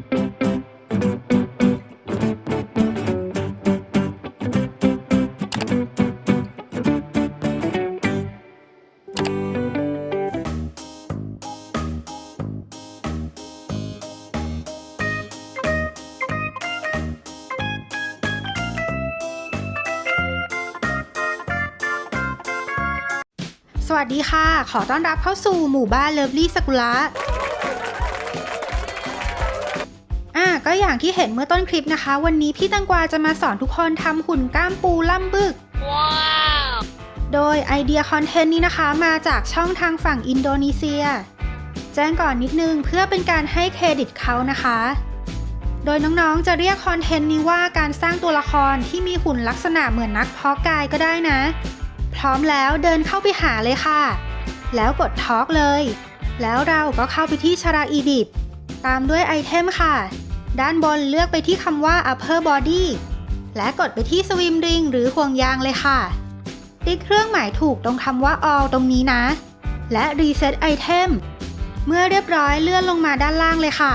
สวัสดีค่ะ ขอต้อนรับเข้าสู่หมู่บ้านเลิฟลี่สกุละ ก็อย่างที่เห็นเมื่อต้นคลิปนะคะ วันนี้พี่ตังกวาจะมาสอนทุกคนทำหุ่นกล้ามปูล่ำบึกโดยไอเดียคอนเทนต์นี้นะคะ มาจากช่องทางฝั่งอินโดนีเซีย แจ้งก่อนนิดนึงเพื่อเป็นการให้เครดิตเขานะคะ โดยน้องๆจะเรียกคอนเทนต์นี้ว่าการสร้างตัวละครที่มีหุ่นลักษณะเหมือนนักเพาะกายก็ได้นะ พร้อมแล้วเดินเข้าไปหาเลยค่ะ แล้วกดทอล์กเลย แล้วเราก็เข้าไปที่ชาราอีดิตตามด้วยไอเทมค่ะ ด้านบนเลือกไปที่คำว่า upper body และกดไปที่ swim ring หรือห่วงยางเลยค่ะ ติ๊กเครื่องหมายถูกตรงคำว่า all ตรงนี้นะ และ reset item เมื่อเรียบร้อยเลื่อนลงมาด้านล่างเลยค่ะ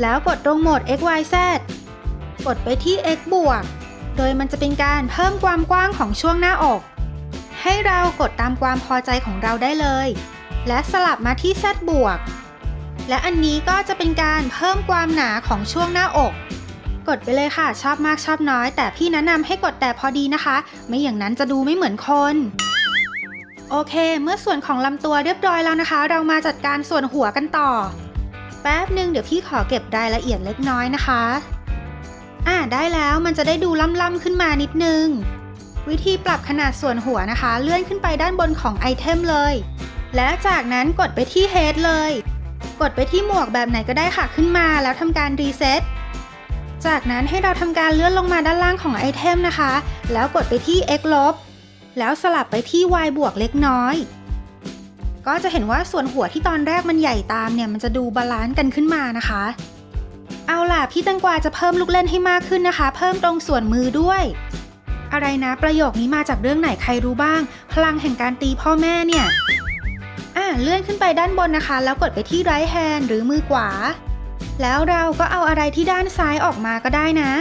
แล้วกดตรงโหมด xyz กดไปที่ x บวก โดยมันจะเป็นการเพิ่มความกว้างของช่วงหน้าอก ให้เรากดตามความพอใจของเราได้เลย และสลับมาที่ z บวก และอันนี้ก็จะเป็นการเพิ่มความหนาของช่วงหน้าอก กดไปเลยค่ะ ชอบมากชอบน้อย แต่พี่แนะนำให้กดแต่พอดีนะคะ ไม่อย่างนั้นจะดูไม่เหมือนคนโอเค เมื่อส่วนของลำตัวเรียบร้อยแล้วนะคะ เรามาจัดการส่วนหัวกันต่อ แป๊บหนึ่งเดี๋ยวพี่ขอเก็บรายละเอียดเล็กน้อยนะคะ อ่าได้แล้วมันจะได้ดูล่ำๆขึ้นมานิดนึง วิธีปรับขนาดส่วนหัวนะคะ เลื่อนขึ้นไปด้านบนของไอเทมเลย และจากนั้นกดไปที่ Head เลย กดไปที่หมวกแบบไหนก็ได้ค่ะขึ้นมาแล้วทำการรีเซ็ตจากนั้นให้เราทำการเลื่อนลงมาด้านล่างของไอเทมนะคะ แล้วกดไปที่ x ลบ แล้วสลับไปที่ y บวกเล็กน้อย ก็จะเห็นว่าส่วนหัวที่ตอนแรกมันใหญ่ตามเนี่ยมันจะดูบาลานซ์กันขึ้นมานะคะ เอาล่ะพี่ตังกวาจะเพิ่มลูกเล่นให้มากขึ้นนะคะ เพิ่มตรงส่วนมือด้วย อะไรนะประโยคนี้มาจากเรื่องไหนใครรู้บ้าง พลังแห่งการตีพ่อแม่เนี่ย อะเลื่อนขึ้นไปด้านบนนะคะ แล้วกดไปที่ right hand หรือมือขวา แล้วเราก็เอาอะไรที่ด้านซ้ายออกมาก็ได้นะ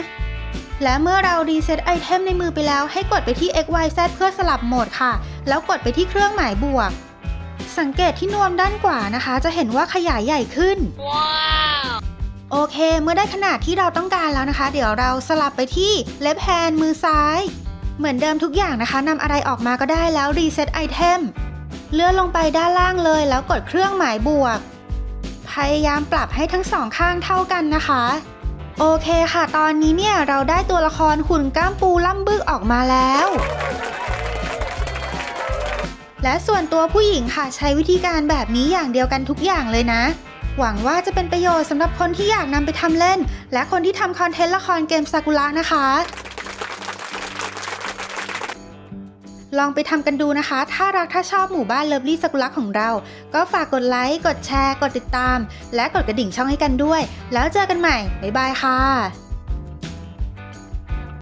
และเมื่อเรารีเซ็ตไอเทมในมือไปแล้วให้กดไปที่ x y z เพื่อสลับโหมดค่ะ แล้วกดไปที่เครื่องหมายบวก สังเกตที่นวมด้านขวานะคะ จะเห็นว่าขยายใหญ่ขึ้นโอเค เมื่อได้ขนาดที่เราต้องการแล้วนะคะ เดี๋ยวเราสลับไปที่ left hand มือซ้าย เหมือนเดิมทุกอย่างนะคะนำอะไรออกมาก็ได้แล้วรีเซ็ตไอเทม เลื่อนลงไปด้านล่างเลยแล้วกดเครื่องหมายบวก พยายามปรับให้ทั้งสองข้างเท่ากันนะคะ โอเคค่ะ ตอนนี้เนี่ยเราได้ตัวละครหุ่นก้ามปูล่ำบึกออกมาแล้ว และส่วนตัวผู้หญิงค่ะใช้วิธีการแบบนี้อย่างเดียวกันทุกอย่างเลยนะ หวังว่าจะเป็นประโยชน์สำหรับคนที่อยากนำไปทำเล่น และคนที่ทำคอนเทนต์ละครเกมซากุระนะคะ ลองไปทำกันดูนะคะ ถ้ารักถ้าชอบหมู่บ้านเลิฟลี่สกุละของเรา ก็ฝากกดไลค์ กดแชร์ กดติดตาม และกดกระดิ่งช่องให้กันด้วย แล้วเจอกันใหม่ บ๊ายบายค่ะ